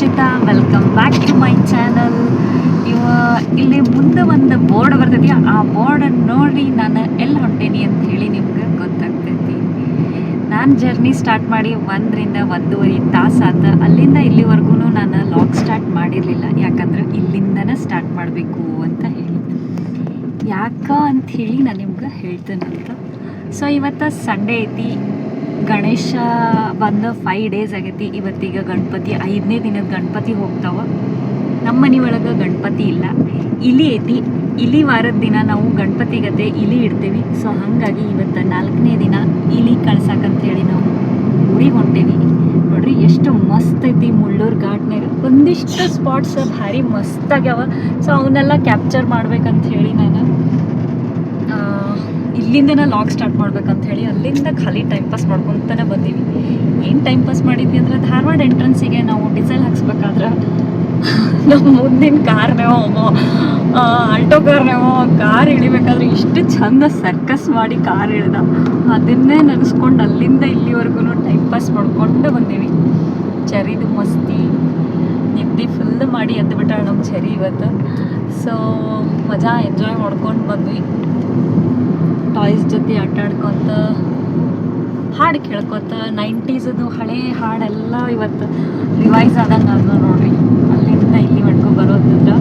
Nishchita welcome back to my channel ಇವ ಇಲ್ಲಿ ಮುಂದೆ ಒಂದು ಬೋರ್ಡ್ ಬರ್ತೈತಿ. ಆ ಬೋರ್ಡನ್ನು ನೋಡಿ ನಾನು ಎಲ್ಲಿ ಹೊಂಟೇನಿ ಅಂತ ಹೇಳಿ ನಿಮ್ಗೆ ಗೊತ್ತಾಗ್ತೈತಿ. ನಾನು ಜರ್ನಿ ಸ್ಟಾರ್ಟ್ ಮಾಡಿ ಒಂದರಿಂದ ಒಂದೂವರೆ ತಾಸು ಆತ. ಅಲ್ಲಿಂದ ಇಲ್ಲಿವರೆಗೂ ನಾನು ಲಾಗ್ ಸ್ಟಾರ್ಟ್ ಮಾಡಿರಲಿಲ್ಲ. ಯಾಕಂದ್ರೆ ಇಲ್ಲಿಂದನೇ ಸ್ಟಾರ್ಟ್ ಮಾಡಬೇಕು ಅಂತ ಹೇಳಿ. ಯಾಕ ಅಂತ ಹೇಳಿ ನಾನು ನಿಮ್ಗೆ ಹೇಳ್ತೇನಂತ. ಸೊ ಇವತ್ತು ಸಂಡೇ ಐತಿ. ಗಣೇಶ ಬಂದು ಫೈವ್ ಡೇಸ್ ಆಗೈತಿ. ಇವತ್ತೀಗ ಗಣಪತಿ ಐದನೇ ದಿನದ ಗಣಪತಿ ಹೋಗ್ತಾವ. ನಮ್ಮ ಮನೆ ಒಳಗೆ ಗಣಪತಿ ಇಲ್ಲ. ಇಲಿ ಐತಿ. ಇಲಿ ವಾರದ ದಿನ ನಾವು ಗಣಪತಿ ಗತೆ ಇಲಿ ಇಡ್ತೀವಿ. ಸೊ ಹಾಗಾಗಿ ಇವತ್ತು ನಾಲ್ಕನೇ ದಿನ ಇಲಿ ಹೇಳಿ ನಾವು ಊರಿಗೆ ಹೊಂಟೇವಿ. ನೋಡ್ರಿ, ಎಷ್ಟು ಮಸ್ತ್ ಐತಿ ಮುಳ್ಳೂರು ಘಾಟ್ನಾಗ ಒಂದಿಷ್ಟು ಸ್ಪಾಟ್ಸ್ ಭಾರಿ ಮಸ್ತ್ ಆಗ್ಯಾವ. ಸೊ ಅವನ್ನೆಲ್ಲ ಕ್ಯಾಪ್ಚರ್ ಮಾಡ್ಬೇಕಂತ ಹೇಳಿ ನಾನು ಇಲ್ಲಿಂದನೇ ಲಾಗ್ ಸ್ಟಾರ್ಟ್ ಮಾಡ್ಬೇಕಂತ ಹೇಳಿ ಅಲ್ಲಿಂದ ಖಾಲಿ ಟೈಮ್ ಪಾಸ್ ಮಾಡ್ಕೊತಾನೆ ಬಂದೀವಿ. ಏನು ಟೈಮ್ ಪಾಸ್ ಮಾಡಿದ್ವಿ ಅಂದ್ರೆ ಧಾರವಾಡ ಎಂಟ್ರೆನ್ಸಿಗೆ ನಾವು ಡೀಸೆಲ್ ಹಾಕ್ಸ್ಬೇಕಾದ್ರೆ ನಮ್ಮ ಮುಂದಿನ ಕಾರ್ನೇವೋ ಆಲ್ಟೋ ಕಾರ್ನೇವೋ ಕಾರ್ ಇಳಿಬೇಕಾದ್ರೆ ಇಷ್ಟು ಚಂದ ಸರ್ಕಸ್ ಮಾಡಿ ಕಾರ್ ಇಳ್ದ ಅದನ್ನೇ ನೆನೆಸ್ಕೊಂಡು ಅಲ್ಲಿಂದ ಇಲ್ಲಿವರೆಗೂ ಟೈಮ್ ಪಾಸ್ ಮಾಡ್ಕೊಂಡು ಬಂದೀವಿ. ಚರಿದು ಮಸ್ತಿ, ನಿದ್ದೆ ಫುಲ್ ಮಾಡಿ ಎದ್ದು ನಮ್ಮ ಚರಿ ಇವತ್ತು. ಸೊ ಮಜಾ ಎಂಜಾಯ್ ಮಾಡ್ಕೊಂಡು ಬಂದ್ವಿ. ಟಾಯ್ಸ್ ಜೊತೆ ಆಟ ಆಡ್ಕೊತ ಹಾಡು ಕೇಳ್ಕೊತ ನೈಂಟೀಸದು ಹಳೆ ಹಾಡೆಲ್ಲ ಇವತ್ತು ರಿವೈಸ್ ಆದಂಗೆ ಅದ ನೋಡ್ರಿ. ಅಲ್ಲಿಂದ ಇಲ್ಲಿ ಮಾಡ್ಕೊ ಬರೋದ್ರಿಂದ.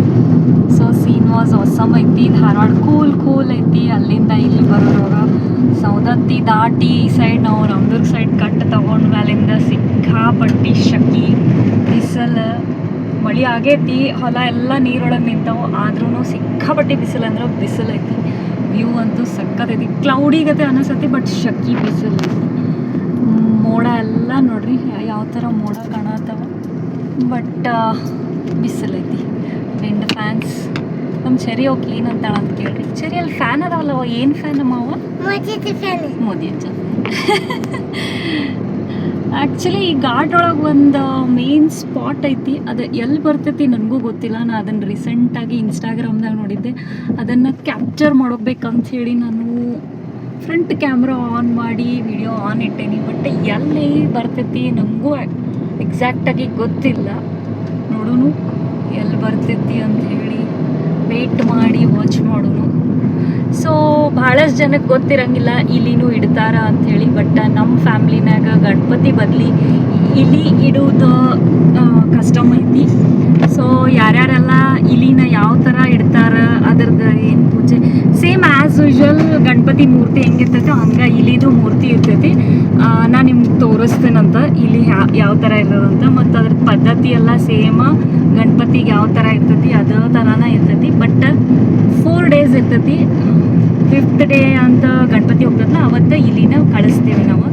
ಸೊ ಸೀನ್ ವಾಸ್ ಹೊಸಮ್ ಐತಿ, ಧಾರವಾಡ ಕೂಲ್ ಕೂಲ್ ಐತಿ. ಅಲ್ಲಿಂದ ಇಲ್ಲಿ ಬರೋದ್ರೊಳಗ ಸೌದತ್ತಿ ದಾಟಿ ಈ ಸೈಡ್ ನಾವು ರಾಮದುರ್ಗ ಸೈಡ್ ಕಟ್ ತಗೊಂಡ್ ಮ್ಯಾಲಿಂದ ಸಿಕ್ಕಾಪಟ್ಟಿ ಶಕಿ, ಬಿಸಿಲು, ಮಳೆ ಆಗೈತಿ, ಹೊಲ ಎಲ್ಲ ನೀರೊಳಗೆ ನಿಂತಾವು. ಆದ್ರೂ ಸಿಕ್ಕಾಪಟ್ಟಿ ಬಿಸಿಲು ಅಂದ್ರೆ ಬಿಸಿಲು ಐತಿ. ವ್ಯೂ ಅಂತೂ ಸಕ್ಕತ್ತೈತಿ ಕ್ಲೌಡಿ ಗತೆ ಅನಿಸತಿ ಬಟ್ ಶಕ್ಕಿ ಬಿಸಿಲು. ಮೋಡ ಎಲ್ಲ ನೋಡ್ರಿ ಯಾವ ಥರ ಮೋಡ ಕಾಣತ್ತವ. ಬಟ್ ಬಿಸಿಲೈತಿ ವಿಂಡ್ ಫ್ಯಾನ್ಸ್ ನಮ್ಮ ಚೆರಿ ಅವ್ ಏನಂತಾಳ ಅಂತ ಕೇಳ್ರಿ. ಚೆರಿ ಅಲ್ಲಿ ಫ್ಯಾನ್ ಅದಾವಲ್ಲವ ಏನು ಫ್ಯಾನ್ ಅಮ್ಮ ಮೋದಿ ಅಜ್ಜ ಆ್ಯಕ್ಚುಲಿ ಈ ಘಾಟ್ ಒಳಗೆ ಒಂದು ಮೇನ್ ಸ್ಪಾಟ್ ಐತಿ. ಅದು ಎಲ್ಲಿ ಬರ್ತೈತಿ ನನಗೂ ಗೊತ್ತಿಲ್ಲ. ನಾನು ಅದನ್ನು ರೀಸೆಂಟಾಗಿ ಇನ್ಸ್ಟಾಗ್ರಾಮ್ದಾಗ ನೋಡಿದ್ದೆ. ಅದನ್ನು ಕ್ಯಾಪ್ಚರ್ ಮಾಡೋಬೇಕಂತ ಹೇಳಿ ನಾನು ಫ್ರಂಟ್ ಕ್ಯಾಮ್ರಾ ಆನ್ ಮಾಡಿ ವಿಡಿಯೋ ಆನ್ ಇಟ್ಟೇನಿ. ಬಟ್ ಎಲ್ಲಿ ಬರ್ತೈತಿ ನನಗೂ ಎಕ್ಸಾಕ್ಟಾಗಿ ಗೊತ್ತಿಲ್ಲ. ನೋಡೋನು ಎಲ್ಲಿ ಬರ್ತೈತಿ ಅಂತ ಹೇಳಿ ವೆಯ್ಟ್ ಮಾಡಿ ವಾಚ್ ಮಾಡೋನು. ಸೊ ಭಾಳಷ್ಟು ಜನಕ್ಕೆ ಗೊತ್ತಿರಂಗಿಲ್ಲ ಇಲಿನೂ ಇಡ್ತಾರ ಅಂಥೇಳಿ ಬಟ್ ನಮ್ಮ ಫ್ಯಾಮ್ಲಿನಾಗ ಗಣಪತಿ ಬದಲಿ ಇಲಿ ಇಡುವುದು ಕಸ್ಟಮ್ ಐತಿ. ಸೊ ಯಾರ್ಯಾರೆಲ್ಲ ಇಲಿನ ಯಾವ ಥರ ಇಡ್ತಾರ ಅದ್ರದ್ದು ಏನು ಪೂಜೆ? ಸೇಮ್ ಆ್ಯಸ್ ಯೂಶ್ವಲ್ ಗಣಪತಿ ಮೂರ್ತಿ ಹೆಂಗಿರ್ತೈತೆ ಹಂಗೆ ಇಲಿದು ಮೂರ್ತಿ ಇರ್ತೈತಿ. ನಾನು ನಿಮ್ಗೆ ತೋರಿಸ್ತೇನಂತ ಇಲ್ಲಿ ಯಾವ ಥರ ಇರೋದಂತ. ಮತ್ತು ಅದ್ರ ಪದ್ಧತಿ ಎಲ್ಲ ಸೇಮ್, ಗಣಪತಿಗೆ ಯಾವ ಥರ ಇರ್ತೈತಿ, ಅದೇ ಥರನ ಇರ್ತೈತಿ. ಬಟ್ ಫೋರ್ ಡೇಸ್ ಇರ್ತೈತಿ. ಫಿಫ್ತ್ ಡೇ ಅಂತ ಗಣಪತಿ ಹೋಗ್ತದಲ್ಲ ಅವತ್ತು ಇಲಿನ ಕಳಿಸ್ತೇವೆ ನಾವು.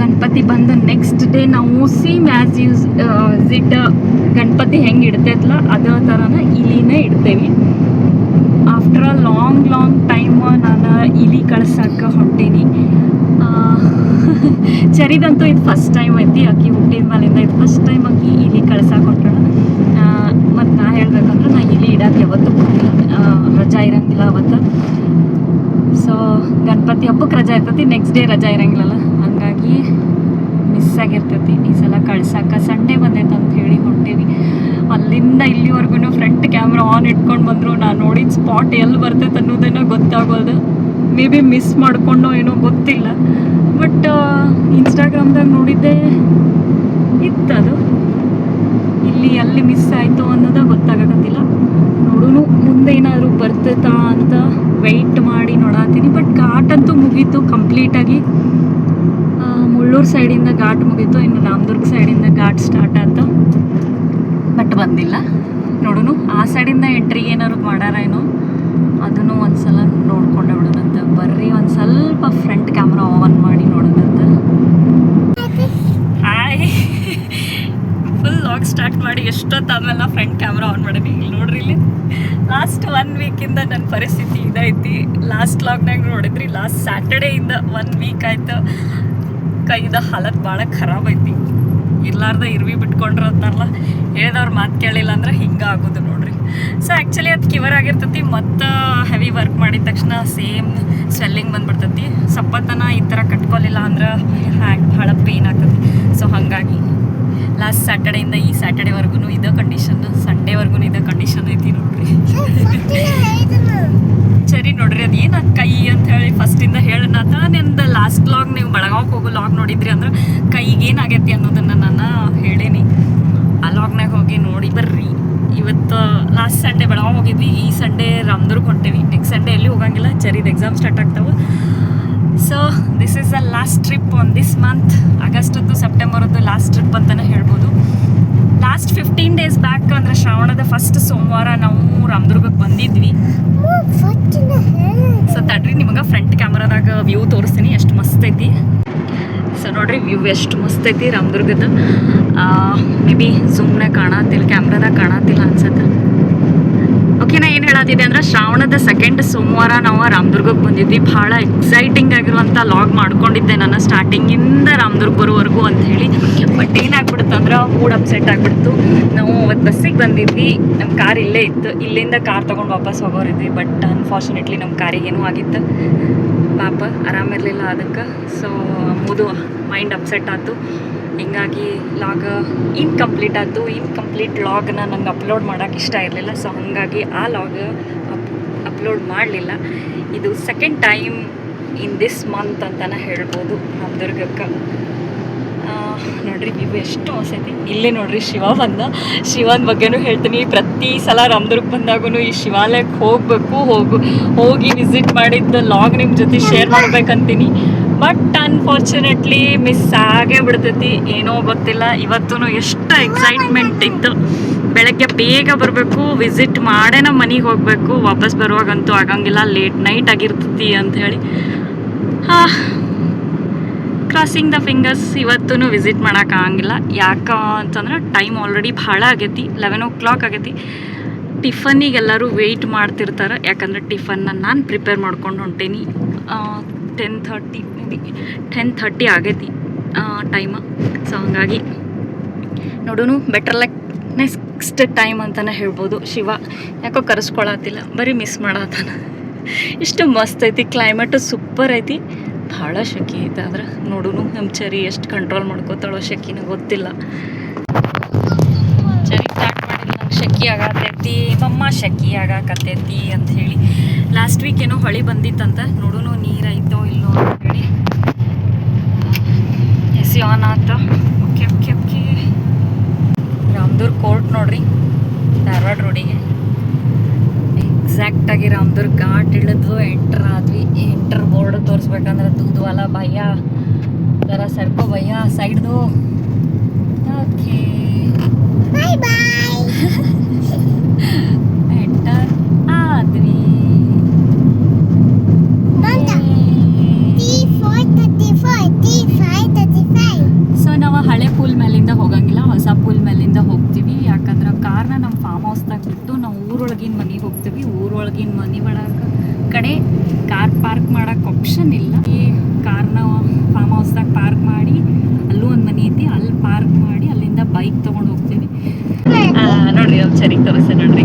ಗಣಪತಿ ಬಂದು ನೆಕ್ಸ್ಟ್ ಡೇ ನಾವು same as use it Ganapati ಹೆಂಗೆ ಇಡ್ತೈತಲ್ಲ ಅದೇ ಥರನ ಇಲಿನೇ ಇಡ್ತೇವೆ. After a long long time ನಾನು ಇಲಿ ಕಳ್ಸಕ್ಕೆ ಹೊಂಟೀನಿ. ಚರಿದಂತೂ ಇದು ಫಸ್ಟ್ ಟೈಮ್ ಐತಿ ಆಕಿ ಹುಟ್ಟಿದ ಮೇಲಿಂದ ಇದು ಫಸ್ಟ್ ಟೈಮ್ ಆಕಿ ಇಲಿ ಕಳ್ಸಕ್ಕೆ ಹೊಂಟಾಳ ಮತ್ತು ನಾ ಹೇಳ್ಬೇಕಂದ್ರೆ ನಾ ಇಲಿ ಇಡಕ್ಕೆ ಯಾವತ್ತು ರಜಾ ಇರಂಗಿಲ್ಲ ಅವತ್ತು. ಸೊ ಗಣಪತಿ ಹಬ್ಬಕ್ಕೆ ರಜಾ ಇರ್ತೈತಿ ನೆಕ್ಸ್ಟ್ ಡೇ ರಜಾ ಇರಂಗಿಲ್ಲಲ್ಲ ಹಂಗಾಗಿ ಮಿಸ್ ಆಗಿರ್ತೈತಿ ಈ ಸಲ ಕಳ್ಸಕ್ಕೆ ಸಂಡೇ ಬಂದೈತೆ ಅಂತ ಹೇಳಿ ಹೊಂಟೇವಿ. ಅಲ್ಲಿಂದ ಇಲ್ಲಿವರೆಗೂ ಫ್ರಂಟ್ ಕ್ಯಾಮ್ರಾ ಆನ್ ಇಟ್ಕೊಂಡು ಬಂದರು. ನಾನು ನೋಡಿದ ಸ್ಪಾಟ್ ಎಲ್ಲಿ ಬರ್ತೈತೆ ಅನ್ನೋದೇನೋ ಗೊತ್ತಾಗೋದು ಮೇ ಬಿ ಮಿಸ್ ಮಾಡ್ಕೊಂಡೋ ಏನೋ ಗೊತ್ತಿಲ್ಲ. ಬಟ್ ಇನ್ಸ್ಟಾಗ್ರಾಮ್ದಾಗ ನೋಡಿದ್ದೆ ಇತ್ತದು. ಇಲ್ಲಿ ಎಲ್ಲಿ ಮಿಸ್ ಆಯಿತು ಅನ್ನೋದ ಗೊತ್ತಾಗಕತ್ತಿಲ್ಲ. ನೋಡೂ ಮುಂದೆ ಏನಾದರೂ ಬರ್ತೈತಾ ಅಂತ ವೆಯ್ಟ್ ಮಾಡಿ ನೋಡತ್ತೀನಿ ಬಟ್ ಘಾಟ್ ಅಂತೂ ಮುಗೀತು ಕಂಪ್ಲೀಟಾಗಿ ಮುಳ್ಳೂರು ಸೈಡಿಂದ ಘಾಟ್ ಮುಗೀತು, ಇನ್ನು ರಾಮದುರ್ಗ ಸೈಡಿಂದ ಘಾಟ್ ಸ್ಟಾರ್ಟ್ ಆಯ್ತು. ಬಟ್ ಬಂದಿಲ್ಲ. ನೋಡೋನು, ಆ ಸೈಡಿಂದ ಎಂಟ್ರಿ ಏನಾದ್ರು ಮಾಡಾರ ಏನೋ? ಅದನ್ನು ಒಂದ್ಸಲ ನೋಡ್ಕೊಂಡೆ ಬಿಡೋದಂತ ಬರ್ರಿ, ಒಂದು ಸ್ವಲ್ಪ ಫ್ರಂಟ್ ಕ್ಯಾಮ್ರಾ ಆನ್ ಮಾಡಿ ನೋಡೋದಂತ ಹಾಯ್ ಫುಲ್ ಲಾಗ್ ಸ್ಟಾರ್ಟ್ ಮಾಡಿ ಎಷ್ಟೊತ್ತು ಆಮೇಲೆ ಫ್ರಂಟ್ ಕ್ಯಾಮ್ರಾ ಆನ್ ಮಾಡೀನಿ. ಇಲ್ಲಿ ನೋಡ್ರಿ, ಇಲ್ಲಿ ಲಾಸ್ಟ್ ಒನ್ ವೀಕಿಂದ ನನ್ನ ಪರಿಸ್ಥಿತಿ ಇದೈತಿ ಲಾಸ್ಟ್ ಲಾಗ್ನಾಗ ನೋಡಿದ್ರಿ ಲಾಸ್ಟ್ ಸ್ಯಾಟರ್ಡೇಯಿಂದ ಒನ್ ವೀಕ್ ಆಯ್ತು. ಕೈದ ಹಾಲತ್ ಭಾಳ ಖರಾಬ್ ಐತಿ. ಇರ್ಲಾರ್ದ ಇರ್ವಿ ಬಿಟ್ಕೊಂಡ್ರ ಅಂತಾರಲ್ಲ ಹೇಳ್ದವ್ರ ಮಾತು ಕೇಳಿಲ್ಲ ಅಂದ್ರೆ ಹಿಂಗೆ ಆಗೋದು ನೋಡ್ರಿ. ಸೊ ಆ್ಯಕ್ಚುಲಿ ಅದು ಕಿವರ್ ಆಗಿರ್ತೈತಿ ಮತ್ತು ಹೆವಿ ವರ್ಕ್ ಮಾಡಿದ ತಕ್ಷಣ ಸೇಮ್ ಸ್ವೆಲ್ಲಿಂಗ್ ಬಂದ್ಬಿಡ್ತೈತಿ. ಸಪ್ಪತ್ತನ ಈ ಥರ ಕಟ್ಕೊಲಿಲ್ಲ ಅಂದ್ರೆ ಹ್ಯಾಂಗೆ ಭಾಳ ಪೇನ್ ಆಗ್ತೈತಿ. ಸೊ ಹಾಗಾಗಿ ಲಾಸ್ಟ್ ಸ್ಯಾಟರ್ಡೆಯಿಂದ ಈ ಸ್ಯಾಟರ್ಡೆವರೆಗೂ ಇದೇ ಕಂಡೀಷನ್ ಸಂಡೇವರೆಗೂ ಇದೇ ಕಂಡೀಷನ್ ಐತಿ ನೋಡ್ರಿ. ಸರಿ ನೋಡ್ರಿ ಅದು ಏನು ಕೈ ಲಾಸ್ಟ್ ಲಾಗ್ ನೀವು ಬೆಳಗಾವ್ಗೆ ಹೋಗೋ ಲಾಗ್ ನೋಡಿದ್ರಿ ಅಂದ್ರೆ ಕೈಗೆ ಏನಾಗೈತಿ ಅನ್ನೋದನ್ನು ನಾನು ಹೇಳೇನಿ. ಆ ಲಾಗ್ನಾಗ ಹೋಗಿ ನೋಡಿ ಬರ್ರಿ. ಇವತ್ತು ಲಾಸ್ಟ್ ಸಂಡೇ ಬೆಳಗಾವ್ ಹೋಗಿದ್ವಿ ಈ ಸಂಡೇ ರಾಮದುರ್ಗ್ ಹೊಂಟೇವಿ. ನೆಕ್ಸ್ಟ್ ಸಂಡೇ ಎಲ್ಲಿ ಹೋಗಂಗಿಲ್ಲ ಚರಿದ ಎಕ್ಸಾಮ್ ಸ್ಟಾರ್ಟ್ ಆಗ್ತಾವೆ. So this is the last trip on this month ಆಗಸ್ಟದ್ದು ಸೆಪ್ಟೆಂಬರದ್ದು ಲಾಸ್ಟ್ ಟ್ರಿಪ್ ಅಂತಲೇ ಹೇಳ್ಬೋದು. ಲಾಸ್ಟ್ ಫಿಫ್ಟೀನ್ ಡೇಸ್ ಬ್ಯಾಕ್ ಅಂದರೆ ಶ್ರಾವಣದ ಫಸ್ಟ್ ಸೋಮವಾರ ನಾವು ರಾಮದುರ್ಗಕ್ಕೆ ಬಂದಿದ್ವಿ. ಸೊ ತಡ್ರಿ ನಿಮಗೆ ಫ್ರಂಟ್ ಕ್ಯಾಮ್ರಾದಾಗ ವ್ಯೂ ತೋರಿಸ್ತೀನಿ. ಎಷ್ಟು ಮಸ್ತ್ ಐತಿ ಸೊ ನೋಡ್ರಿ ವ್ಯೂ ಎಷ್ಟು ಮಸ್ತ್ ಐತಿ ರಾಮದುರ್ಗದ ಮೇ ಬಿ ಝೂಮ್ನಾಗ ಕಾಣತ್ತಿಲ್ಲ ಕ್ಯಾಮ್ರಾದಾಗ ಕಾಣತ್ತಿಲ್ಲ ಅನ್ಸತ್ತೆ. ಓಕೆ ನಾ ಏನು ಹೇಳತ್ತಿದ್ದೆ ಅಂದ್ರೆ, ಶ್ರಾವಣದ ಸೆಕೆಂಡ್ ಸೋಮವಾರ ನಾವು ರಾಮದುರ್ಗಕ್ಕೆ ಬಂದಿದ್ವಿ. ಭಾಳ ಎಕ್ಸೈಟಿಂಗ್ ಆಗಿರುವಂಥ ಲಾಗ್ ಮಾಡ್ಕೊಂಡಿದ್ದೆ ನಾನು ಸ್ಟಾರ್ಟಿಂಗಿಂದ ರಾಮದುರ್ಗ ಬರೋವರೆಗೂ ಅಂತ ಹೇಳಿ. ಬಟ್ ಏನಾಗ್ಬಿಡುತ್ತೆ ಅಂದ್ರೆ ಮೂಡ್ ಅಪ್ಸೆಟ್ ಆಗಿಬಿಡ್ತು. ನಾವು ಅವತ್ತು ಬಸ್ಸಿಗೆ ಬಂದಿದ್ವಿ. ನಮ್ಮ ಕಾರ್ ಇಲ್ಲೇ ಇತ್ತು. ಇಲ್ಲಿಂದ ಕಾರ್ ತೊಗೊಂಡು ವಾಪಸ್ ಹೋಗೋರಿದ್ವಿ. ಬಟ್ ಅನ್ಫಾರ್ಚುನೇಟ್ಲಿ ನಮ್ಮ ಕಾರಿಗೆ ಆಗಿತ್ತು. ಪಾಪ ಆರಾಮಿರಲಿಲ್ಲ ಅದಕ್ಕೆ. ಸೊ ಮುದು ಮೈಂಡ್ ಅಪ್ಸೆಟ್ ಆಯ್ತು. ಹಿಂಗಾಗಿ ಲಾಗ್ ಇನ್ಕಂಪ್ಲೀಟ್ ಆಯಿತು. ಇನ್ಕಂಪ್ಲೀಟ್ ಲಾಗ್ನ ನಂಗೆ ಅಪ್ಲೋಡ್ ಮಾಡೋಕೆ ಇಷ್ಟ ಇರಲಿಲ್ಲ. ಸೊ ಹಾಗಾಗಿ ಆ ಲಾಗ್ ಅಪ್ ಅಪ್ಲೋಡ್ ಮಾಡಲಿಲ್ಲ. ಇದು second time in this month ಅಂತಲೇ ಹೇಳ್ಬೋದು. ನಮ್ಮ ಆ, ನೋಡ್ರಿ ನೀವು ಎಷ್ಟು ಐತಿ. ಇಲ್ಲೇ ನೋಡ್ರಿ, ಶಿವ ಬಂದ. ಶಿವನ ಬಗ್ಗೆನೂ ಹೇಳ್ತೀನಿ, ಪ್ರತಿ ಸಲ ರಾಮದುರ್ಗ ಬಂದಾಗೂ ಈ ಶಿವಾಲಯಕ್ಕೆ ಹೋಗಬೇಕು, ಹೋಗು, ಹೋಗಿ ವಿಸಿಟ್ ಮಾಡಿದ್ದ ಲಾಗ್ ನಿಮ್ಮ ಜೊತೆ ಶೇರ್ ಮಾಡ್ಬೇಕಂತೀನಿ. ಬಟ್ ಅನ್ಫಾರ್ಚುನೇಟ್ಲಿ ಮಿಸ್ ಆಗೇ ಬಿಡ್ತೈತಿ, ಏನೋ ಗೊತ್ತಿಲ್ಲ. ಇವತ್ತೂ ಎಷ್ಟು ಎಕ್ಸೈಟ್ಮೆಂಟ್ ಇತ್ತು. ಬೆಳಗ್ಗೆ ಬೇಗ ಬರಬೇಕು ವಿಸಿಟ್ ಮಾಡೇ ನಮ್ಮ ಮನೆಗೆ ಹೋಗಬೇಕು. ವಾಪಸ್ ಬರುವಾಗಂತೂ ಆಗಂಗಿಲ್ಲ ಲೇಟ್ ನೈಟ್ ಆಗಿರ್ತೈತಿ ಹೇಳಿ. ಹಾಂ ಕ್ರಾಸಿಂಗ್ ದ ಫಿಂಗರ್ಸ್ ಇವತ್ತೂ ವಿಸಿಟ್ ಮಾಡೋಕ್ಕಾಗಂಗಿಲ್ಲ ಯಾಕ ಅಂತಂದ್ರೆ ಟೈಮ್ ಆಲ್ರೆಡಿ ಭಾಳ ಆಗೈತಿ. ಲೆವೆನ್ ಓ ಕ್ಲಾಕ್ ಆಗೈತಿ. ಟಿಫನ್ನಿಗೆ ಎಲ್ಲರೂ ವೆಯ್ಟ್ ಮಾಡ್ತಿರ್ತಾರೆ. ಯಾಕಂದ್ರೆ ಟಿಫನ್ನ ನಾನು ಪ್ರಿಪೇರ್ ಮಾಡ್ಕೊಂಡು ಹೊಂಟೇನಿ. Ten thirty maybe ten thirty ಆಗೈತಿ ಟೈಮ ಸೊ ಹಂಗಾಗಿ ನೋಡೋನು ಬೆಟರ್ ಲೈಕ್ ನೆಕ್ಸ್ಟ್ ಟೈಮ್ ಅಂತಲೇ ಹೇಳ್ಬೋದು ಶಿವ. ಯಾಕೋ ಕರೆಸ್ಕೊಳತ್ತಿಲ್ಲ. ಬರೀ ಮಿಸ್ ಮಾಡತ್ತಾನ. ಇಷ್ಟು ಮಸ್ತ್ ಐತಿ. ಕ್ಲೈಮೇಟು ಸೂಪರ್ ಐತಿ. ಭಾಳ ಶೆಕೆ ಐತೆ, ಆದ್ರೆ ನೋಡೋನು ನಮ್ಮ ಚರಿ ಎಷ್ಟು ಕಂಟ್ರೋಲ್ ಮಾಡ್ಕೋತಾಳೋ ಶೆಕಿನ ಗೊತ್ತಿಲ್ಲ. ಚರಿ ಸ್ಟಾರ್ಟ್ ಮಾಡಿದ್ರೆ ನಂಗೆ ಶೆಕಿ ಆಗತೈತಿ ಮಮ್ಮ ಶೆಕಿ ಆಗಾಕತ್ತೈತಿ ಅಂತ ಹೇಳಿ. ಲಾಸ್ಟ್ ವೀಕ್ ಏನೋ ಹೊಳಿ ಬಂದಿತ್ತಂತ, ನೋಡೋನು ನೀರು ಐತೋ ಇಲ್ಲೋ ಅಂತ ಹೇಳಿ. ಎಸಿ ಆನ್ ಆತ. Okay okay okay Ramdurg court ನೋಡ್ರಿ, ಧಾರವಾಡ ರೋಡಿಗೆ ಎಕ್ಸಾಕ್ಟಾಗಿ ರಾಮದುರ್ ಘಾಟ್ ಇಳಿದು ಎಂಟರ್ ಆದ್ವಿ. ಎಂಟರ್ ಬೋರ್ಡ್ ತೋರಿಸ್ಬೇಕಂದ್ರೆ ತೂದ್ವಲ್ಲ ಭಯ. ಜರ ಸರ್ಕೋ ಭಯ ಸೈಡ್ದು ಓಕೆ ಎಂಟರ್ ಆದ್ವಿ. ಸೊ ನಾವು ಹಳೆ ಪೂಲ್ ಮೇಲಿಂದ ಹೋಗಂಗಿಲ್ಲ. ಹೋಗ್ತೀವಿ ಯಾಕಂದ್ರೆ ಕಾರ್ನ ನಮ್ಮ ಫಾರ್ಮ್ ಹೌಸ್ದಾಗ ಬಿಟ್ಟು ನಾವು ಊರೊಳಗಿನ ಮನೆಗೆ ಹೋಗ್ತೀವಿ. ಊರೊಳಗಿನ ಮನೆ ಒಳಗೆ ಕಡೆ ಕಾರ್ ಪಾರ್ಕ್ ಮಾಡೋಕ್ಕೆ ಆಪ್ಷನ್ ಇಲ್ಲ. ಈ ಕಾರ್ನ ಫಾರ್ಮ್ ಹೌಸ್ದಾಗ ಪಾರ್ಕ್ ಮಾಡಿ ಅಲ್ಲೂ ಒಂದು ಮನೆ ಐತಿ ಅಲ್ಲಿ ಪಾರ್ಕ್ ಮಾಡಿ ಅಲ್ಲಿಂದ ಬೈಕ್ ತೊಗೊಂಡು ಹೋಗ್ತೀವಿ. ನೋಡ್ರಿ ನಮ್ಮ ಚರಿ ತೋರಿಸ್ತೆ ನೋಡ್ರಿ.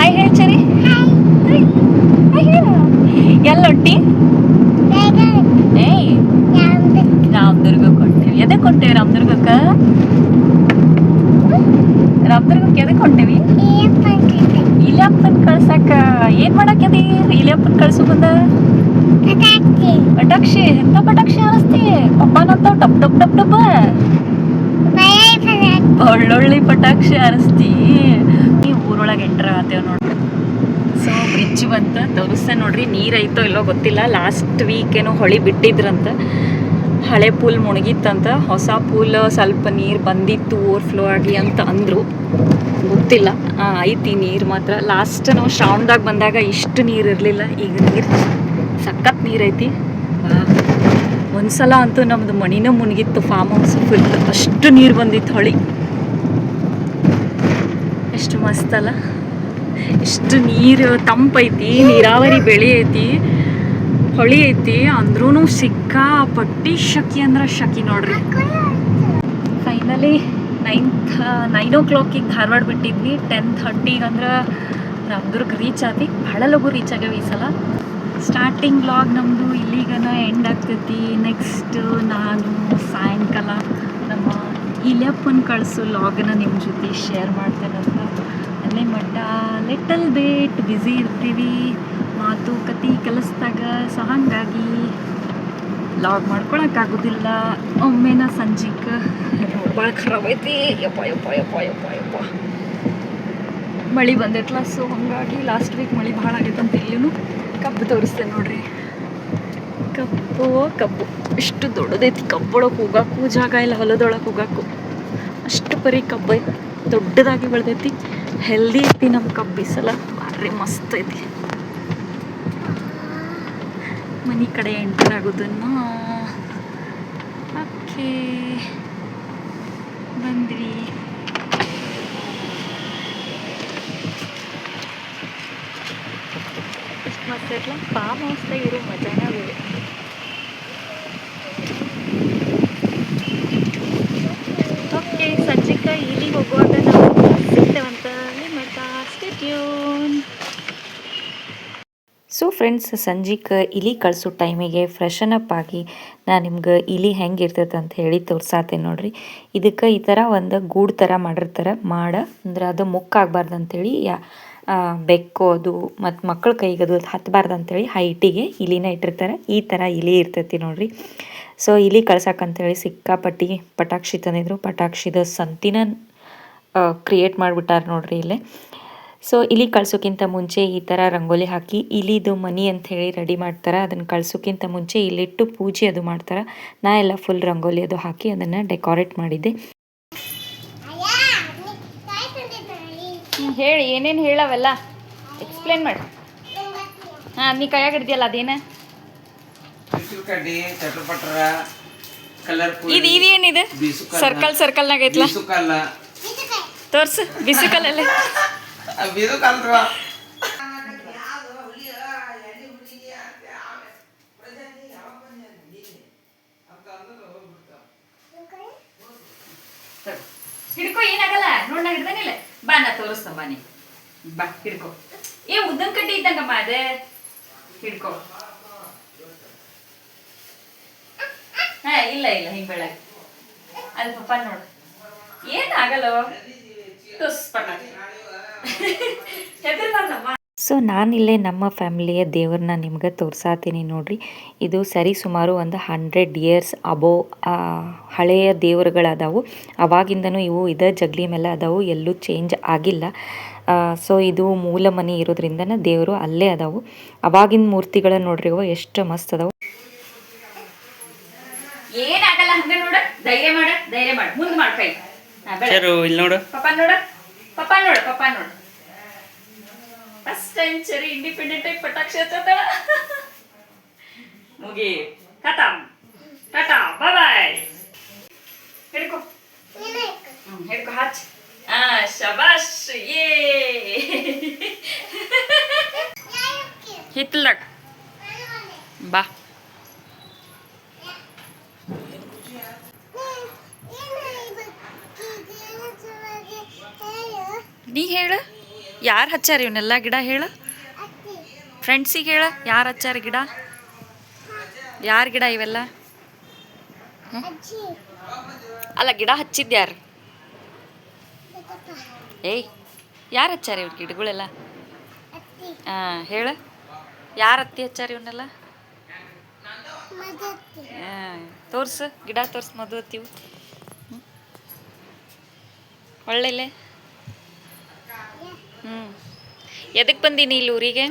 ಹಾಯ್ ಹೇಳಿ ಚರಿ ಎಲ್ಲೊಟ್ಟಿ ಏಯ್. ಕೊಟ್ಟೆ ಹೊಂಟೇವಿ ಕೊಟ್ಟೆ ಹೊಂಟೇವಿ ರಾಮದುರ್ಗಕ್ಕೆ? ರಾಮದುರ್ಗಕ್ಕೆ ಕೆದಕ್ ಹೊಂಟೇವಿ. ಇಲಿಯಪ್ಪನ ಕಳ್ಸಕ್ಕ ಏನ್ ಮಾಡಾಕ್ಯದಿ ಇಲಿಯಪ್ಪನ ಕಳ್ಸು ಮುಂದ. ಪಟಾಕ್ಷಿ. ಎಂತ ಪಟಾಕ್ಷಿ ಹಾರಿಸ್ತಿ ಅಪ್ಪನಂತ ಟಪ್ ಟಪ್ ಟಪ್ ಟಪ್ ಒಳ್ಳೊಳ್ಳಿ ಪಟಾಕ್ಷಿ ಹಾರಿಸ್ತಿ ಈ ಊರೊಳಗೆ ಎಂಟ್ರ ಆತೇವ್ ನೋಡ್ರಿ. ಸೊ ಬ್ರಿಡ್ಜ್ ಬಂತ. ತೋರಿಸ್ತೆ ನೋಡ್ರಿ ನೀರ್ ಐತೋ ಇಲ್ಲೋ ಗೊತ್ತಿಲ್ಲ. ಲಾಸ್ಟ್ ವೀಕ್ ಏನೋ ಹೊಳಿ ಬಿಟ್ಟಿದ್ರಂತ. ಹಳೆ ಪೂಲ್ ಮುಣಗಿತ್ತಂತ, ಹೊಸ ಪೂಲ್ ಸ್ವಲ್ಪ ನೀರು ಬಂದಿತ್ತು ಓವರ್ಫ್ಲೋ ಆಗಿ ಅಂತ ಅಂದರು. ಗೊತ್ತಿಲ್ಲ. ಐತಿ ನೀರು ಮಾತ್ರ. ಲಾಸ್ಟ್ ನಾವು ಶ್ರಾವಣದಾಗ ಬಂದಾಗ ಇಷ್ಟು ನೀರು ಇರಲಿಲ್ಲ. ಈಗ ನೀರು ಸಖತ್ ನೀರು ಐತಿ. ಒಂದ್ಸಲ ಅಂತೂ ನಮ್ಮದು ಮಣಿನ ಮುಣಗಿತ್ತು ಫಾರ್ಮ್ ಹೌಸ್ ಫುಲ್ ಅಷ್ಟು ನೀರು ಬಂದಿತ್ತು ಹೊಳಿ. ಎಷ್ಟು ಮಸ್ತಲ್ಲ ಇಷ್ಟು ನೀರು ತಂಪೈತಿ ನೀರಾವರಿ ಬೆಳೆ ಐತಿ. ಹೊಳಿ ಐತಿ ಅಂದ್ರೂ ಸಿಕ್ಕಾಪಟ್ಟಿ ಶಕಿ ಅಂದ್ರೆ ಶಕಿ ನೋಡ್ರಿ. ಫೈನಲಿ ನೈನ್ತ್ ನೈನ್ ಓ ಕ್ಲಾಕಿಗೆ ಧಾರವಾಡ ಬಿಟ್ಟಿದ್ವಿ. ಟೆನ್ ಥರ್ಟಿಗೆ ಅಂದ್ರೆ ರಾಮದುರ್ಗ ರೀಚ್ ಆದ್ವಿ. ಭಾಳ ಲಘು ರೀಚ್ ಆಗ್ಯಾವ ಈ ಸಲ. ಸ್ಟಾರ್ಟಿಂಗ್ ಲಾಗ್ ನಮ್ಮದು ಇಲ್ಲಿಗನ ಎಂಡ್ ಆಗ್ತೈತಿ. ನೆಕ್ಸ್ಟ್ ನಾನು ಸಾಯಂಕಾಲ ನಮ್ಮ ಇಲ್ಯಪ್ಪನ ಕಳಿಸು ಲಾಗನ್ನ ನಿಮ್ಮ ಜೊತೆ ಶೇರ್ ಮಾಡ್ತೇನಂತ. ಅಲ್ಲೇ ಮಟ್ಟ ಲಿಟಲ್ ಬೇಟ್ ಬ್ಯುಸಿ ಇರ್ತೀವಿ. ಮಾತುಕತೆ ಕೆಲಸದಾಗ ಸೊ ಹಾಗಾಗಿ ಲಾಗ್ ಮಾಡ್ಕೊಳಕ್ಕಾಗೋದಿಲ್ಲ. ಒಮ್ಮೆನ ಸಂಜೆಗೆ ಭಾಳ ಖರಾಬ್ ಐತಿ. ಯಪ್ಪ ಯಪ್ಪ ಯಪ್ಪ ಯಪ್ಪ ಯಪ್ಪ. ಮಳೆ ಬಂದೈತಲ್ಲ ಸೊ ಹಂಗಾಗಿ ಲಾಸ್ಟ್ ವೀಕ್ ಮಳೆ ಭಾಳ ಅಂತ ಇಲ್ಲಿನೂ ಕಬ್ಬು ತೋರಿಸ್ತೇನೆ ನೋಡ್ರಿ. ಕಬ್ಬು ಕಬ್ಬು. ಇಷ್ಟು ದೊಡ್ಡದೈತಿ ಕಬ್ಬೊಳಗೆ ಹೋಗಾಕು ಜಾಗ ಇಲ್ಲ, ಹೊಲದೊಳಗೆ ಹೋಗಾಕು. ಅಷ್ಟು ಪರಿ ಕಬ್ಬು ದೊಡ್ಡದಾಗಿ ಬೆಳೆದೈತಿ. ಹೆಲ್ದಿ ಐತಿ ನಮ್ಮ ಕಬ್ಬು ಈ ಸಲ. ಭಾರಿ ಮಸ್ತ್ ಐತಿ. ಮನೆ ಕಡೆ ಎಂಟರ್ ಆಗೋದನ್ನು ಓಕೆ. ಬಂದ್ವಿ. ಎಷ್ಟು ಮಸ್ತ್ ಐತ್ಲ ಫಾರ್ಮ್ ಹೌಸ್ದಾಗ ಇರೋ ಮಜಾನೇ ಬೇರೆ ಓಕೆ ಸಂಜೆಗೆ ಇಲ್ಲಿಗೆ ಹೋಗುವಾಗ ನಾವು ಸಿಗ್ತೇವಂತ ನಿಮ್ಮ ಸ್ಟೇಟ್ಯೂನ್ ಸೊ ಫ್ರೆಂಡ್ಸ್ ಸಂಜೆಗೆ ಇಲಿ ಕಳಿಸೋ ಟೈಮಿಗೆ ಫ್ರೆಶನ್ ಅಪ್ ಆಗಿ ನಾನು ನಿಮ್ಗೆ ಇಲಿ ಹೆಂಗೆ ಇರ್ತೈತೆ ಅಂತ ಹೇಳಿ ತೋರ್ಸಾತೇನೆ ನೋಡ್ರಿ. ಇದಕ್ಕೆ ಈ ಥರ ಒಂದು ಗೂಡು ಥರ ಮಾಡಿರ್ತಾರೆ. ಮಾಡ, ಅಂದ್ರೆ ಅದು ಮುಕ್ಕಾಗಬಾರ್ದು ಅಂತೇಳಿ, ಯಾ ಬೆಕ್ಕು ಅದು ಮತ್ತು ಮಕ್ಕಳ ಕೈಗೆ ಅದು ಹತ್ತಬಾರ್ದು ಅಂತೇಳಿ ಹೈಟಿಗೆ ಇಲಿನ ಇಟ್ಟಿರ್ತಾರೆ. ಈ ಥರ ಇಲಿ ಇರ್ತೈತಿ ನೋಡ್ರಿ. ಸೊ ಇಲಿ ಕಳ್ಸಕ್ಕಂತೇಳಿ ಸಿಕ್ಕಾಪಟ್ಟಿ ಪಟಾಕ್ಷಿ ತಂದಿದ್ರು. ಪಟಾಕ್ಷಿದ ಸಂತಿನ ಕ್ರಿಯೇಟ್ ಮಾಡಿಬಿಟ್ಟಾರೆ ನೋಡ್ರಿ ಇಲ್ಲೇ. ಸೊ ಇಲಿ ಕಳ್ಸೋಕ್ಕಿಂತ ಮುಂಚೆ ಈ ಥರ ರಂಗೋಲಿ ಹಾಕಿ ಇಲಿದು ಮನಿ ಅಂತ ಹೇಳಿ ರೆಡಿ ಮಾಡ್ತಾರೆ. ಅದನ್ನು ಕಳ್ಸೋಕ್ಕಿಂತ ಮುಂಚೆ ಇಲ್ಲಿಟ್ಟು ಪೂಜೆ ಅದು ಮಾಡ್ತಾರೆ. ನಾ ಎಲ್ಲ ಫುಲ್ ರಂಗೋಲಿ ಅದು ಹಾಕಿ ಅದನ್ನು ಡೆಕೋರೇಟ್ ಮಾಡಿದ್ದೆ. ಹೇಳಿ ಏನೇನು ಹೇಳವೆಲ್ಲ? ಎಕ್ಸ್ಪ್ಲೇನ್ ಮಾಡಿ. ಹಾಂ ನೀ ಕೈಯಾಗ ಹಿಡ್ದಿಯಲ್ಲ ಅದೇನ? ಇದು ಇದೇನಿದೆ? ಸರ್ಕಲ್ ಸರ್ಕಲ್ನಾಗ ಐತ್ಲ? ಬೀಸುಕಲ್ಲ. ಬಿಸಿಕಲ್ಲಲ್ಲೇ ಬೀಸುಕಲ್ರ ಹಿಡ್ಕೊ, ಏನಾಗಲ್ಲ? ನೋಡ್ ನಾ ಹಿಡ್ದಾನಿಲ್ಲ. ಬಾ, ನಾ ತೋರಿಸ್ತ ಬಾ ನೀ ಬಾ, ಹಿಡ್ಕೊ. ಏ, ಉದ್ದನ್ ಕಡ್ಡಿ ಇದ್ದಂಗಮ್ಮ ಅದೇ. ಹಿಡ್ಕೊ. ಹಾ, ಇಲ್ಲ ಇಲ್ಲ, ಹಿಂಗ್ ಬೆಳಗ್ಗೆ ಅಲ್ಲಿ ಪಪ್ಪ ನೋಡು. ಏನಾಗಲ್ಲ ತುಸ್ ಸೊ ನಾನಿಲ್ಲೇ ನಮ್ಮ ಫ್ಯಾಮಿಲಿಯ ದೇವ್ರನ್ನ ನಿಮ್ಗೆ ತೋರ್ಸಾತೀನಿ ನೋಡ್ರಿ. ಇದು ಸರಿ ಸುಮಾರು ಒಂದು ಹಂಡ್ರೆಡ್ ಇಯರ್ಸ್ ಅಬೋ ಹಳೆಯ ದೇವರುಗಳಾದವು. ಅವಾಗಿಂದನೂ ಇವು ಇದ ಜಗ್ಲಿ ಮೇಲೆ ಅದಾವು ಎಲ್ಲೂ ಚೇಂಜ್ ಆಗಿಲ್ಲ. ಸೊ ಇದು ಮೂಲ ಮನೆ ಇರೋದ್ರಿಂದನೇ ದೇವರು ಅಲ್ಲೇ ಅದಾವು. ಅವಾಗಿನ ಮೂರ್ತಿಗಳ ನೋಡ್ರಿ ಇವು ಎಷ್ಟು ಮಸ್ತ್ ಅದಾವು. ಏನಾಗಲ್ಲ ಹಂಗ ನೋಡ. ಧೈರ್ಯ ಮಾಡ ಧೈರ್ಯ ಮಾಡ. ಮುಂದೆ ಮಾಡ್ಕೈ ನೋಡು. ಪಪ್ಪ ನೋಡ. ಪಪ್ಪ ನೋಡ ಪಪ್ಪ ನೋಡ ಫಸ್ಟ್ ಟೈಮ್ ಇಂಡಿಪೆಂಡೆಂಟ್ ಆಗಿ ಪಟಾಕ್ಷಿ ಹಚ್ಚತಾಳ ಮುಗಿ ಖತಮ್ ಟಾಟಾ ಬಾಯ್ ಬಾಯ್ ಹಿಡ್ಕೊ ಹ್ಮ್ ಹಿಡ್ಕೊ ಹಚ್ ಆ ಶಬಾಷ್ ಯೇ ಹಿತ್ಲಕ್ ಬಾ ನೀ ಹೇಳ ಯಾರು ಹಚ್ಚಾರ ಇವನ್ನೆಲ್ಲ ಗಿಡ ಹೇಳ? ಫ್ರೆಂಡ್ಸಿಗೆ ಹೇಳ, ಯಾರು ಹಚ್ಚಾರ ಗಿಡ? ಯಾರ ಗಿಡ ಇವೆಲ್ಲ? ಅಲ್ಲ, ಗಿಡ ಹಚ್ಚಿದ್ಯಾರು ಏಯ್, ಯಾರು ಹಚ್ಚಾರ ಇವ್ರ ಗಿಡಗಳೆಲ್ಲ? ಹಾಂ, ಹೇಳ. ಯಾರು ಹತ್ತಿ ಹಚ್ಚಾರ ಇವನ್ನೆಲ್ಲ? ತೋರ್ಸು, ಗಿಡ ತೋರ್ಸು ಮದುವತ್ತಿವು ಒಳ್ಳೆಲೆ. ಹ್ಞೂ ಎದಕ್ಕೆ ಬಂದೀನಿ ಇಲ್ಲಿ ಊರಿಗೆ?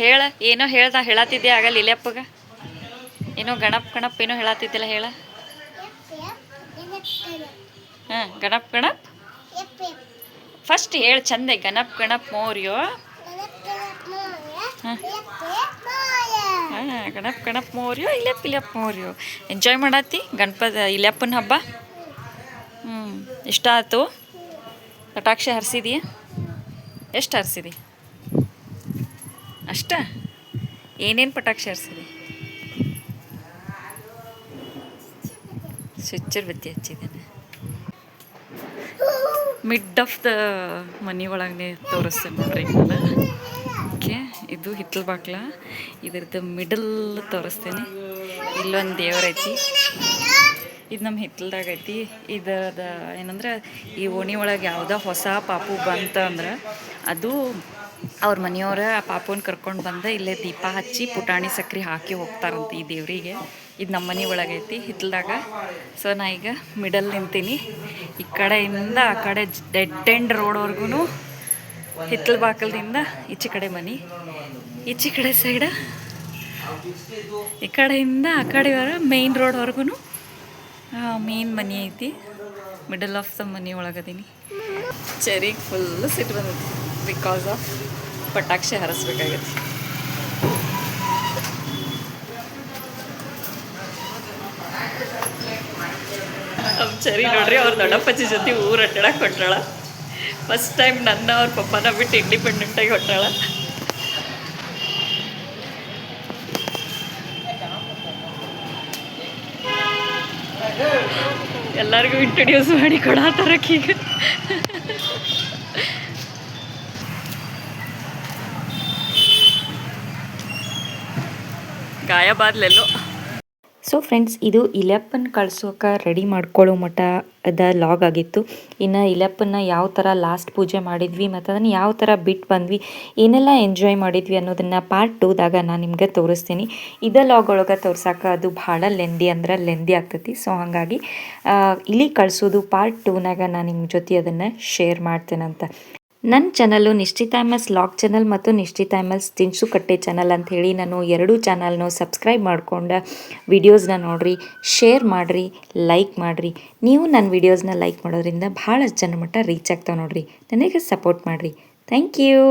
ಹೇಳ, ಏನೋ ಹೇಳ್ದ ಹೇಳತ್ತಿದ್ದೆ ಆಗಲ್ಲ ಇಲ್ಲಪ್ಪಗ ಏನೋ ಗಣಪ್ ಗಣಪ್ ಏನೋ ಹೇಳತ್ತಿದ್ದಿಲ್ಲ ಹೇಳ. ಹಾಂ ಗಣಪ್ ಗಣಪ್? ಫಸ್ಟ್ ಹೇಳು ಚಂದೆ, ಗಣಪ್ ಗಣಪ್, ಮೋರ್ಯೋ. ಹಾಂ ಗಣಪ್ ಗಣಪ್, ಮೋರ್ಯೋ ಇಲ್ಲಪ್ಪ ಇಲ್ಲಪ್ಪ ಮೋರ್ಯೋ. ಎಂಜಾಯ್ ಮಾಡತ್ತಿ ಗಣಪತಿ ಇಲ್ಲಪ್ಪನ ಹಬ್ಬ? ಹ್ಞೂ ಇಷ್ಟ ಆಯ್ತು? ಪಟಾಕ್ಷಿ ಹರಿಸಿದೀಯ? ಎಷ್ಟು ಹರಿಸಿದಿ? ಅಷ್ಟ? ಏನೇನು ಪಟಾಕ್ಷಿ ಹರಿಸಿದಿ? ಸ್ವಿಚ್ಚರ್ ಬತ್ತಿ ಹಚ್ಚಿದ್ದೇನೆ. ಮಿಡ್ ಆಫ್ ದ ಮನಿ ಒಳಗೆ ತೋರಿಸ್ತೇನೆ ನೋಡ್ರಿ ಓಕೆ, ಇದು ಹಿತ್ತಲ ಬಾಕ್ಲ ಇದ್ರದ್ದು ಮಿಡಲ್ ತೋರಿಸ್ತೇನೆ. ಇಲ್ಲೊಂದು ದೇವರೈತಿ. ಇದು ನಮ್ಮ ಹಿತ್ತಲ್ದಾಗ ಐತಿ. ಇದರದ ಏನಂದ್ರೆ, ಈ ಓಣಿ ಒಳಗೆ ಯಾವುದೋ ಹೊಸ ಪಾಪು ಬಂತ ಅಂದ್ರೆ, ಅದು ಅವ್ರ ಮನೆಯವ್ರ ಆ ಪಾಪುನ ಕರ್ಕೊಂಡು ಬಂದು ಇಲ್ಲೇ ದೀಪ ಹಚ್ಚಿ ಪುಟಾಣಿ ಸಕ್ರೆ ಹಾಕಿ ಹೋಗ್ತಾರಂತೆ ಈ ದೇವರಿಗೆ. ಇದು ನಮ್ಮ ಮನೆ ಒಳಗೈತಿ ಹಿತ್ತಲ್ದಾಗ. ಸೊ ನಾ ಈಗ ಮಿಡಲ್ ನಿಂತೀನಿ. ಈ ಕಡೆಯಿಂದ ಆ ಕಡೆ ಡೆಡ್ ಎಂಡ್ ರೋಡ್ವರೆಗೂ ಹಿತ್ತಲ ಬಾಕಲ್ದಿಂದ ಈಚೆ ಕಡೆ ಮನೆ ಈಚೆ ಕಡೆ ಸೈಡ ಈ ಕಡೆಯಿಂದ ಆ ಕಡೆವರ ಮೇನ್ ರೋಡ್ವರೆಗೂ ಮೇನ್ ಮನೆ ಐತಿ. ಮಿಡಲ್ ಆಫ್ ದ ಮನಿ ಒಳಗದೀನಿ ಚರಿಗೆ ಫುಲ್ ಸಿಟ್ಟು ಬಂದೈತಿ. Because of ಪಟಾಕ್ಷಿ ಹಾರಿಸ್ಬೇಕಾಗೈತಿ. ಚರಿ ನೋಡ್ರಿ, ಅವ್ರ ದೊಡ್ಡಪ್ಪಚ್ಚಿ ಜೊತೆ ಊರು ಅಡ್ಡಾಡಕ್ಕೆ ಹೊಟ್ಟಾಳ ಫಸ್ಟ್ ಟೈಮ್ ನನ್ನ ಅವ್ರ ಪಪ್ಪನ ಬಿಟ್ಟು ಇಂಡಿಪೆಂಡೆಂಟಾಗಿ ಹೊಂಟಾಳ ಎಲ್ಲರಿಗೂ ಇಂಟ್ರೊಡ್ಯೂಸ್ ಮಾಡಿ ಕೊಡತ್ತಾರಕ್ಕೀಗ ಗಾಯಬಾದ್ಲೆಲ್ಲೋ. ಸೊ ಫ್ರೆಂಡ್ಸ್ ಇದು ಇಲೆಪ್ಪನ್ ಕಳ್ಸೋಕೆ ರೆಡಿ ಮಾಡ್ಕೊಳ್ಳೋ ಮಠದ ಲಾಗ್ ಆಗಿತ್ತು. ಇನ್ನು ಇಲೆಪ್ಪನ್ನ ಯಾವ ಥರ ಲಾಸ್ಟ್ ಪೂಜೆ ಮಾಡಿದ್ವಿ ಮತ್ತು ಅದನ್ನು ಯಾವ ಥರ ಬಿಟ್ಟು ಬಂದ್ವಿ, ಏನೆಲ್ಲ ಎಂಜಾಯ್ ಮಾಡಿದ್ವಿ ಅನ್ನೋದನ್ನು ಪಾರ್ಟ್ ಟೂದಾಗ ನಾನು ನಿಮಗೆ ತೋರಿಸ್ತೀನಿ. ಇದೇ ಲಾಗ್ ಒಳಗೆ ತೋರ್ಸೋಕೆ ಅದು ಭಾಳ ಲೆಂದಿ ಅಂದ್ರೆ ಲೆಂದಿ ಆಗ್ತೈತಿ. ಸೊ ಹಾಗಾಗಿ ಇಲ್ಲಿ ಇಲಿ ಕಳಿಸೋದು ಪಾರ್ಟ್ ಟೂನಾಗ ನಾನು ನಿಮ್ಮ ಜೊತೆ ಅದನ್ನು ಶೇರ್ ಮಾಡ್ತೇನಂತ. ನನ್ನ ಚಾನಲ್ಲು ನಿಶ್ಚಿತಾಮಸ್ ಲಾಗ್ ಚಾನಲ್ ಮತ್ತು ನಿಶ್ಚಿತ ಎಂ ಎಸ್ ತಿನ್ಸು ಕಟ್ಟೆ ಚಾನಲ್ ಅಂತ ಹೇಳಿ ನಾನು ಎರಡೂ ಚಾನಲ್ನು ಸಬ್ಸ್ಕ್ರೈಬ್ ಮಾಡ್ಕೊಂಡು ವಿಡಿಯೋಸ್ನ ನೋಡ್ರಿ ಶೇರ್ ಮಾಡಿರಿ ಲೈಕ್ ಮಾಡಿರಿ. ನೀವು ನನ್ನ ವಿಡಿಯೋಸ್ನ ಲೈಕ್ ಮಾಡೋದ್ರಿಂದ ಭಾಳಷ್ಟು ಜನ ಮಟ್ಟ ರೀಚ್ ಆಗ್ತಾವೆ ನೋಡಿರಿ. ನನಗೆ ಸಪೋರ್ಟ್ ಮಾಡಿರಿ. Thank you